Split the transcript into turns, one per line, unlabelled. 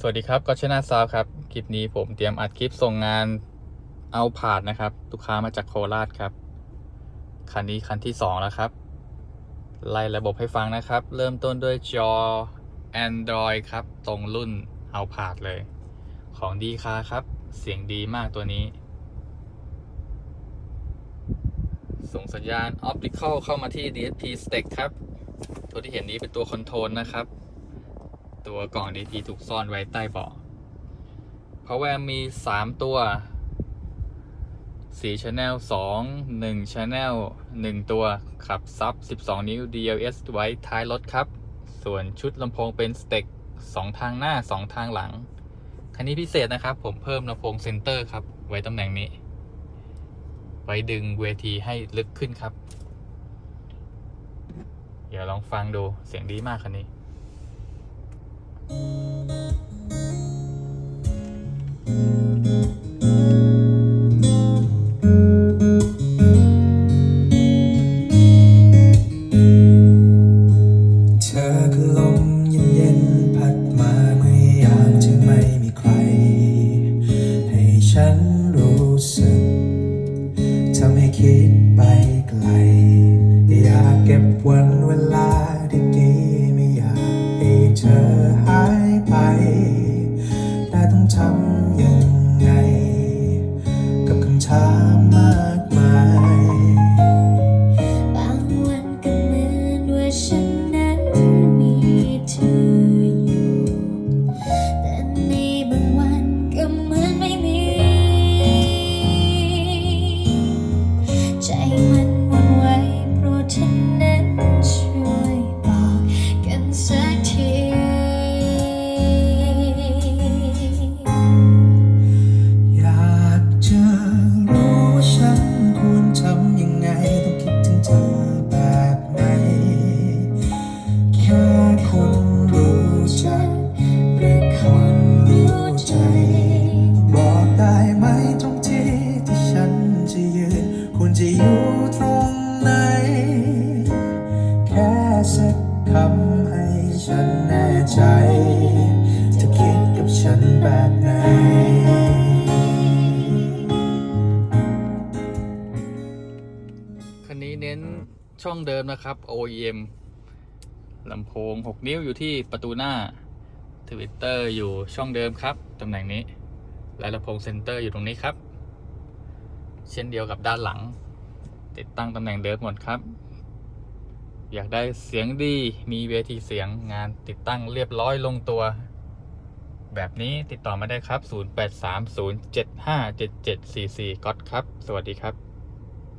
สวัสดีครับก็ชนะซาวครับ คลิปนี้ผมเตรียมอัดคลิปส่งงานเอาผาดนะครับ ลูกค้ามาจากโคราชครับ คันนี้คันที่ 2 แล้วครับ ไล่ระบบให้ฟังนะครับ เริ่มต้นด้วยจอ Android ครับ ตรงรุ่นเอาผาดเลย ของดีค่าครับ เสียงดีมากตัวนี้ ส่งสัญญาณ Optical เข้ามาที่ DSP Stack ครับ ตัวที่เห็นนี้เป็นตัวคอนโทรลนะครับ ตัวกล่อง DP ถูกซ่อนไว้ใต้เบาะ Power Amp มี 3 ตัว4 Channel 2 1 Channel 1 ตัวขับซับ 12 นิ้ว DLS ไว้ท้ายรถครับ ส่วนชุดลำโพงเป็นสเต็ก2 ทางหน้า 2 ทางหลัง คันนี้พิเศษนะครับ ผมเพิ่มลำโพงเซนเตอร์ครับ ไว้ตำแหน่งนี้ ไว้ดึงเวทีให้ลึกขึ้นครับ เดี๋ยวลองฟังดูเสียงดีมากคันนี้
ดไปไกล อยากเก็บวันเวลาดีไม่อยากให้เธอหายไป แต่ต้องทำยังไง กับคำถามมากมาย
บางวันก็เหมือนว่าฉันนั้นมีเธออยู่แต่ใน ใคำ
ให้ฉันแน่ใจ จะคิดกับฉันแบบไหน
คันนี้เน้นช่องเดิมนะครับ OEM ลำโพง 6 นิ้วอยู่ที่ประตูหน้า Twitter อยู่ช่องเดิมครับ ตำแหน่งนี้ และลำโพงเซนเตอร์อยู่ตรงนี้ครับ เช่นเดียวกับด้านหลัง ติดตั้งตำแหน่งเดิมหมดครับ อยากได้เสียงดี มีเวทีเสียงงานติดตั้งเรียบร้อยลงตัว แบบนี้ติดต่อมาได้ครับ 0830757744ก๊อตครับ สวัสดีครับ